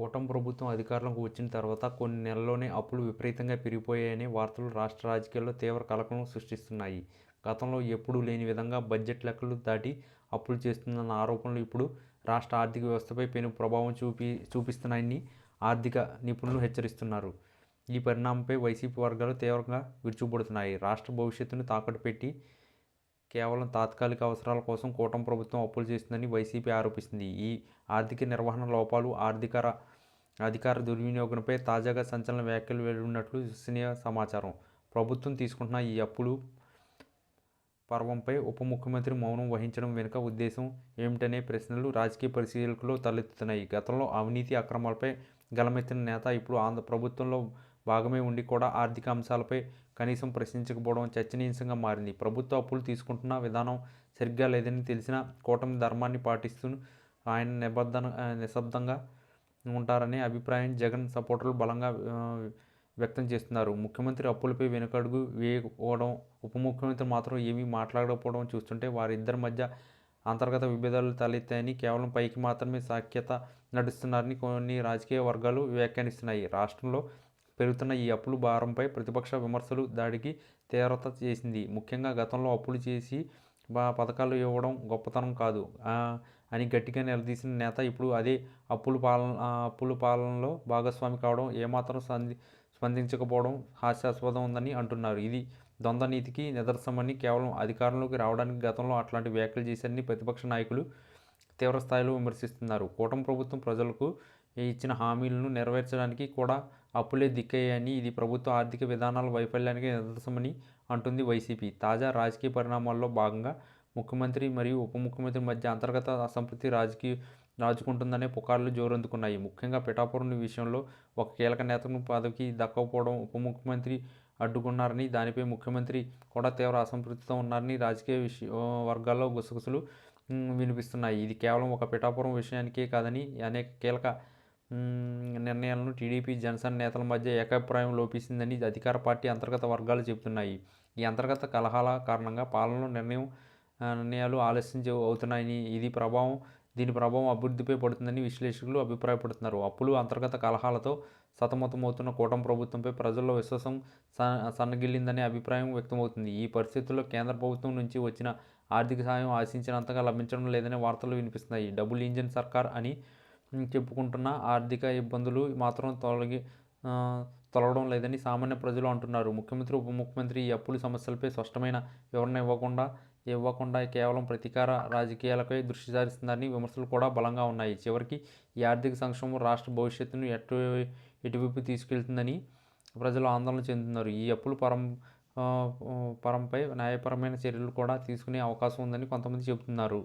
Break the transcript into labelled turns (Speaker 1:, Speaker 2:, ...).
Speaker 1: కూటమి ప్రభుత్వం అధికారంలోకి వచ్చిన తర్వాత కొన్ని నెలల్లోనే అప్పులు విపరీతంగా పెరిగిపోయాయనే వార్తలు రాష్ట్ర రాజకీయాల్లో తీవ్ర కలకలం సృష్టిస్తున్నాయి. గతంలో ఎప్పుడూ లేని విధంగా బడ్జెట్ లెక్కలు దాటి అప్పులు చేస్తుందన్న ఆరోపణలు ఇప్పుడు రాష్ట్ర ఆర్థిక వ్యవస్థపై పెను ప్రభావం చూపి చూపిస్తున్నాయని ఆర్థిక నిపుణులు హెచ్చరిస్తున్నారు. ఈ పరిణామంపై వైసీపీ వర్గాలు తీవ్రంగా విరుచుకుపడుతున్నాయి. రాష్ట్ర భవిష్యత్తును తాకట్టు పెట్టి కేవలం తాత్కాలిక అవసరాల కోసం కూటమి ప్రభుత్వం అప్పులు చేస్తుందని వైసీపీ ఆరోపిస్తుంది. ఈ ఆర్థిక నిర్వహణ లోపాలు ఆర్థిక అధికార దుర్వినియోగంపై తాజాగా సంచలన వ్యాఖ్యలు వెలువడినట్లు విశ్వసనీయ సమాచారం. ప్రభుత్వం తీసుకుంటున్న ఈ అప్పులు పర్వంపై ఉప ముఖ్యమంత్రి మౌనం వహించడం వెనుక ఉద్దేశం ఏమిటనే ప్రశ్నలు రాజకీయ పరిశీలకులు తలెత్తుతున్నాయి. గతంలో అవినీతి అక్రమాలపై గలమెత్తిన నేత ఇప్పుడు ఆంధ్ర ప్రభుత్వంలో భాగమే ఉండి కూడా ఆర్థిక అంశాలపై కనీసం ప్రశ్నించకపోవడం చర్చనీయాంశంగా మారింది. ప్రభుత్వ అప్పులు తీసుకుంటున్న విధానం సరిగ్గా లేదని తెలిసిన కూటమి ధర్మాన్ని పాటిస్తూ ఆయన నిబద్ధన నిశ్శబ్దంగా ఉంటారనే అభిప్రాయం జగన్ సపోర్టర్లు బలంగా వ్యక్తం చేస్తున్నారు. ముఖ్యమంత్రి అప్పులపై వెనుకడుగు వేయకపోవడం ఉప ముఖ్యమంత్రి మాత్రం ఏమీ మాట్లాడకపోవడం చూస్తుంటే వారిద్దరి మధ్య అంతర్గత విభేదాలు తలెత్తాయని కేవలం పైకి మాత్రమే సాఖ్యత నడుస్తున్నారని కొన్ని రాజకీయ వర్గాలు వ్యాఖ్యానిస్తున్నాయి. రాష్ట్రంలో పెరుగుతున్న ఈ అప్పుల భారంపై ప్రతిపక్ష విమర్శలు దాడికి తీవ్రత చేసింది. ముఖ్యంగా గతంలో అప్పులు చేసి పథకాలు ఇవ్వడం గొప్పతనం కాదు. అని గట్టిగా నిలదీసిన నేత ఇప్పుడు అదే అప్పుల పాలన అప్పుల పాలనలో భాగస్వామి కావడం ఏమాత్రం సంది స్పందించకపోవడం హాస్యాస్పదం ఉందని అంటున్నారు. ఇది ద్వంద్వ నీతికి నిదర్శనమని కేవలం అధికారంలోకి రావడానికి గతంలో అట్లాంటి వ్యాఖ్యలు చేశారని ప్రతిపక్ష నాయకులు తీవ్రస్థాయిలో విమర్శిస్తున్నారు. కూటమి ప్రభుత్వం ప్రజలకు ఇచ్చిన హామీలను నెరవేర్చడానికి కూడా అప్పులే దిక్కయ్యాయని ఇది ప్రభుత్వ ఆర్థిక విధానాల వైఫల్యానికి నిదర్శనమని అంటుంది వైసీపీ. తాజా రాజకీయ పరిణామాల్లో భాగంగా ముఖ్యమంత్రి మరియు ఉప ముఖ్యమంత్రి మధ్య అంతర్గత అసంతృప్తి రాజకీయ రాజుకుంటుందనే పుకార్లు జోరందుకున్నాయి. ముఖ్యంగా పిఠాపురం విషయంలో ఒక కీలక నేతను పదవికి దక్కకపోవడం ఉప ముఖ్యమంత్రి అడ్డుకున్నారని దానిపై ముఖ్యమంత్రి కూడా తీవ్ర అసంతృప్తితో ఉన్నారని రాజకీయ విషయ వర్గాల్లో గుసగుసలు వినిపిస్తున్నాయి. ఇది కేవలం ఒక పిఠాపురం విషయానికే కాదని అనేక కీలక నిర్ణయాలను టీడీపీ జనసేన నేతల మధ్య ఏకాభిప్రాయం లోపిస్తుందని అధికార పార్టీ అంతర్గత వర్గాలు చెబుతున్నాయి. ఈ అంతర్గత కలహాల కారణంగా పాలనలో నిర్ణయం నిర్ణయాలు ఆలస్యం అవుతున్నాయని ఇది ప్రభావం దీని ప్రభావం అభివృద్ధిపై పడుతుందని విశ్లేషకులు అభిప్రాయపడుతున్నారు. అప్పులు అంతర్గత కలహాలతో సతమతమవుతున్న కూటమి ప్రభుత్వంపై ప్రజల్లో విశ్వాసం స- సన్నగిల్లిందనే అభిప్రాయం వ్యక్తమవుతుంది. ఈ పరిస్థితుల్లో కేంద్ర ప్రభుత్వం నుంచి వచ్చిన ఆర్థిక సాయం ఆశించినంతగా లభించడం లేదనే వార్తలు వినిపిస్తున్నాయి. డబుల్ ఇంజిన్ సర్కార్ అని చెప్పుకుంటున్న ఆర్థిక ఇబ్బందులు మాత్రం తొలగి తొలగడం లేదని సామాన్య ప్రజలు అంటున్నారు. ముఖ్యమంత్రి ఉప ముఖ్యమంత్రి ఈ అప్పుల సమస్యలపై స్పష్టమైన వివరణ ఇవ్వకుండా ఇవ్వకుండా కేవలం ప్రతీకార రాజకీయాలపై దృష్టి సారిస్తుందని విమర్శలు కూడా బలంగా ఉన్నాయి. చివరికి ఈ ఆర్థిక సంక్షోభం రాష్ట్ర భవిష్యత్తును ఎటు ఎటువైపు తీసుకెళ్తుందని ప్రజలు ఆందోళన చెందుతున్నారు. ఈ అప్పులు పరం పరంపై న్యాయపరమైన చర్యలు కూడా తీసుకునే అవకాశం ఉందని కొంతమంది చెబుతున్నారు.